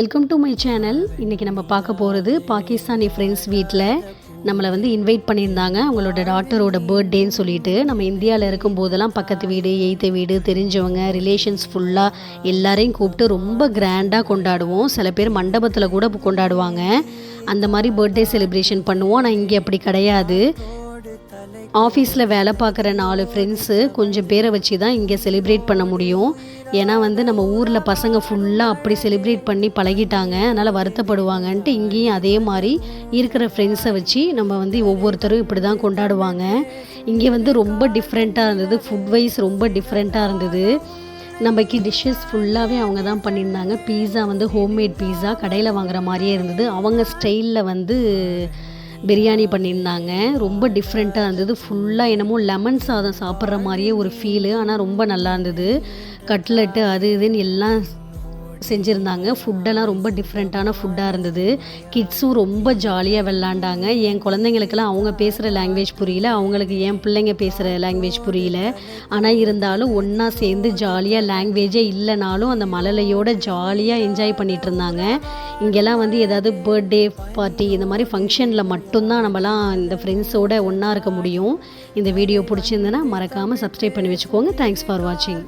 Welcome to my channel இன்றைக்கி நம்ம பார்க்க போகிறது பாகிஸ்தானி ஃப்ரெண்ட்ஸ் வீட்டில் நம்மளை வந்து இன்வைட் பண்ணியிருந்தாங்க. அவங்களோட டாட்டரோட பர்த்டேன்னு சொல்லிட்டு. நம்ம இந்தியாவில் இருக்கும் போதெல்லாம் பக்கத்து வீடு எய்த்த வீடு தெரிஞ்சவங்க ரிலேஷன்ஸ் ஃபுல்லாக எல்லாரையும் கூப்பிட்டு ரொம்ப கிராண்டாக கொண்டாடுவோம். சில பேர் மண்டபத்தில் கூட கொண்டாடுவாங்க. அந்த மாதிரி பர்த்டே செலிப்ரேஷன் பண்ணுவோம். ஆனால் இங்கே அப்படி கிடையாது. ஆஃபீஸில் வேலை பார்க்குற நாலு ஃப்ரெண்ட்ஸு கொஞ்சம் பேரை வச்சு தான் இங்கே செலிப்ரேட் பண்ண முடியும். ஏன்னா வந்து நம்ம ஊரில் பசங்க ஃபுல்லாக அப்படி செலிப்ரேட் பண்ணி பழகிட்டாங்க. அதனால் வருத்தப்படுவாங்கன்ட்டு இங்கேயும் அதே மாதிரி இருக்கிற ஃப்ரெண்ட்ஸை வச்சு நம்ம வந்து ஒவ்வொருத்தரும் இப்படி தான் கொண்டாடுவாங்க. இங்கே வந்து ரொம்ப டிஃப்ரெண்ட்டாக இருந்தது. ஃபுட் வைஸ் ரொம்ப டிஃப்ரெண்ட்டாக இருந்தது. நம்மக்கு டிஷ்ஷஸ் ஃபுல்லாகவே அவங்க தான் பண்ணியிருந்தாங்க. பீஸா வந்து ஹோம்மேட் பீஸா கடையில் வாங்குற மாதிரியே இருந்தது. அவங்க ஸ்டைலில் வந்து பிரியாணி பண்ணியிருந்தாங்க. ரொம்ப டிஃப்ரெண்ட்டாக இருந்தது. ஃபுல்லாக என்னமோ லெமன் சாதம் சாப்பிட்ற மாதிரியே ஒரு ஃபீலு ஆனால் ரொம்ப நல்லா இருந்தது. கட்லெட்டு அது இதுன்னு எல்லாம் செஞ்சுருந்தாங்க. ஃபுட்டெல்லாம் ரொம்ப டிஃப்ரெண்ட்டான ஃபுட்டாக இருந்தது. கிட்ஸும் ரொம்ப ஜாலியாக விளாண்டாங்க என் குழந்தைங்களுக்கெல்லாம் அவங்க பேசுகிற லாங்குவேஜ் புரியல. அவங்களுக்கு என் பிள்ளைங்க பேசுகிற லாங்குவேஜ் புரியல. ஆனால் இருந்தாலும் ஒன்றா சேர்ந்து ஜாலியாக லாங்குவேஜே இல்லைனாலும் அந்த மழலையோட ஜாலியாக என்ஜாய் பண்ணிகிட்டு இருந்தாங்க. இங்கெல்லாம் வந்து ஏதாவது பர்த்டே பார்ட்டி இந்த மாதிரி ஃபங்க்ஷனில் மட்டும்தான் நம்மலாம் இந்த ஃப்ரெண்ட்ஸோடு ஒன்றா இருக்க முடியும். இந்த வீடியோ பிடிச்சிருந்ததுன்னா மறக்காமல் சப்ஸ்கிரைப் பண்ணி வச்சுக்கோங்க. தேங்க்ஸ் ஃபார் வாட்சிங்